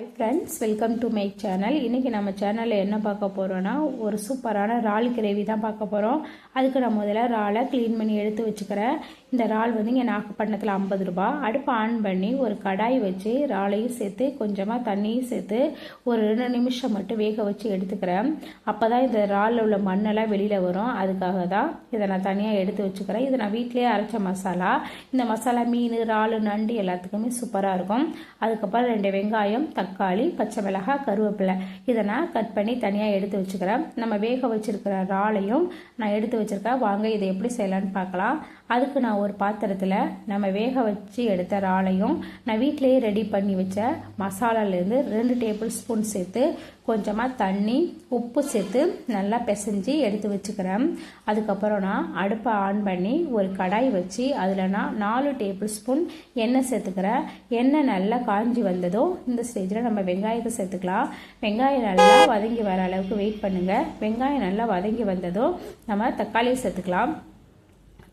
Hi friends welcome to my channel இன்றைக்கி நம்ம சேனலில் என்ன பார்க்க போகிறோன்னா ஒரு சூப்பரான இறால் கிரேவி தான் பார்க்க போகிறோம் அதுக்கு நான் முதல்ல இறாலை க்ளீன் பண்ணி எடுத்து வச்சுக்கிறேன். இந்த இறால் வந்து இங்கே நாகப்பட்டினத்தில் ஐம்பது ரூபா அடுப்பு ஆன் பண்ணி ஒரு கடாய் வச்சு இறாலையும் சேர்த்து கொஞ்சமாக தண்ணியும் சேர்த்து ஒரு ரெண்டு நிமிஷம் மட்டும் வேக வச்சு எடுத்துக்கிறேன். அப்போ தான் இந்த இறாலில் உள்ள மண்ணெல்லாம் வெளியில் வரும். அதுக்காக தான் இதை நான் தனியாக எடுத்து வச்சுக்கிறேன். இது நான் வீட்டிலேயே அரைச்ச மசாலா. இந்த மசாலா மீன் இறால் நண்டு எல்லாத்துக்குமே சூப்பராக இருக்கும். அதுக்கப்புறம் ரெண்டு வெங்காயம் தக்காளி தக்காளி பச்சை மிளகாய் கருவேப்பிலை. இதை நான் கட் பண்ணி தனியாக எடுத்து வச்சுக்கிறேன். நம்ம வேக வச்சுருக்கிற இறாலையும் நான் எடுத்து வச்சுருக்கேன். வாங்க இதை எப்படி செய்யலான்னு பார்க்கலாம். அதுக்கு நான் ஒரு பாத்திரத்தில் நம்ம வேக வச்சு எடுத்த இறாலையும் நான் வீட்டிலேயே ரெடி பண்ணி வச்ச மசாலாலேருந்து ரெண்டு டேபிள் ஸ்பூன் சேர்த்து கொஞ்சமாக தண்ணி உப்பு சேர்த்து நல்லா பிசைஞ்சு எடுத்து வச்சுக்கிறேன். அதுக்கப்புறம் நான் அடுப்பை ஆன் பண்ணி ஒரு கடாய் வச்சு அதில் நான் நாலு டேபிள் ஸ்பூன் எண்ணெய் சேர்த்துக்கிறேன். எண்ணெய் நல்லா காஞ்சி வந்ததும் இந்த ஸ்டேஜில் நம்ம வெங்காயத்தை சேர்த்துக்கலாம். வெங்காயம் நல்லா வதங்கி வர அளவுக்கு வெயிட் பண்ணுங்கள் வெங்காயம் நல்லா வதங்கி வந்ததும் நம்ம தக்காளியை சேர்த்துக்கலாம்.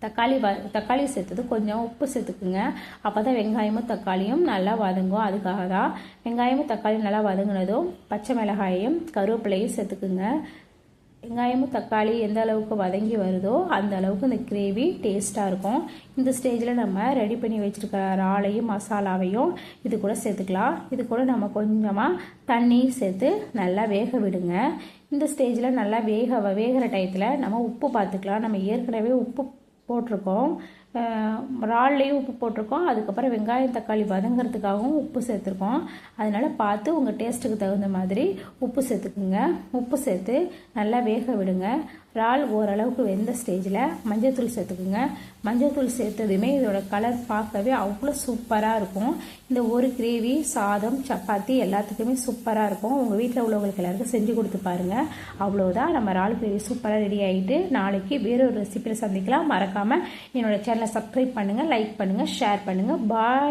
தக்காளி வ தக்காளி சேர்த்தது கொஞ்சம் உப்பு சேர்த்துக்குங்க. அப்போ தான் வெங்காயமும் தக்காளியும் நல்லா வதங்கும். அதுக்காக தான் வெங்காயமும் தக்காளியும் நல்லா வதங்கினதும் பச்சை மிளகாயையும் கருவேப்பிலையும் சேர்த்துக்குங்க. வெங்காயமும் தக்காளி எந்த அளவுக்கு வதங்கி வருதோ அந்த அளவுக்கு இந்த கிரேவி டேஸ்ட்டாக இருக்கும். இந்த ஸ்டேஜில் நம்ம ரெடி பண்ணி வச்சுருக்க இறாலையும் மசாலாவையும் இது கூட சேர்த்துக்கலாம். இது கூட நம்ம கொஞ்சமாக தண்ணி சேர்த்து நல்லா வேக விடுங்க. இந்த ஸ்டேஜில் நல்லா வேக வேகிற டயத்தில் நம்ம உப்பு பார்த்துக்கலாம். நம்ம ஏற்கனவே உப்பு போட்டிருக்கோம். இறால்லையும் உப்பு போட்டிருக்கோம். அதுக்கப்புறம் வெங்காயம் தக்காளி வதங்கிறதுக்காகவும் உப்பு சேர்த்துருக்கோம். அதனால் பார்த்து உங்கள் டேஸ்ட்டுக்கு தகுந்த மாதிரி உப்பு சேர்த்துக்குங்க. உப்பு சேர்த்து நல்லா வேக விடுங்க. இறால் ஓரளவுக்கு வெந்த ஸ்டேஜில் மஞ்சள்தூள் சேர்த்துக்குங்க. மஞ்சள்தூள் சேர்த்ததுமே இதோட கலர் பார்க்கவே அவ்வளோ சூப்பராக இருக்கும். இந்த ஒரு கிரேவி சாதம் சப்பாத்தி எல்லாத்துக்குமே சூப்பராக இருக்கும். உங்கள் வீட்டில் உள்ளவங்களுக்கு எல்லாருக்கும் செஞ்சு கொடுத்து பாருங்கள் அவ்வளோதான் நம்ம இறால் கிரேவி சூப்பராக ரெடி ஆகிட்டு நாளைக்கு வேறொரு ரெசிப்பியில் சந்திக்கலாம். மறக்காமல் என்னோடய சேனலை சப்ஸ்கிரைப் பண்ணுங்கள் லைக் பண்ணுங்கள் ஷேர் பண்ணுங்கள் பாய்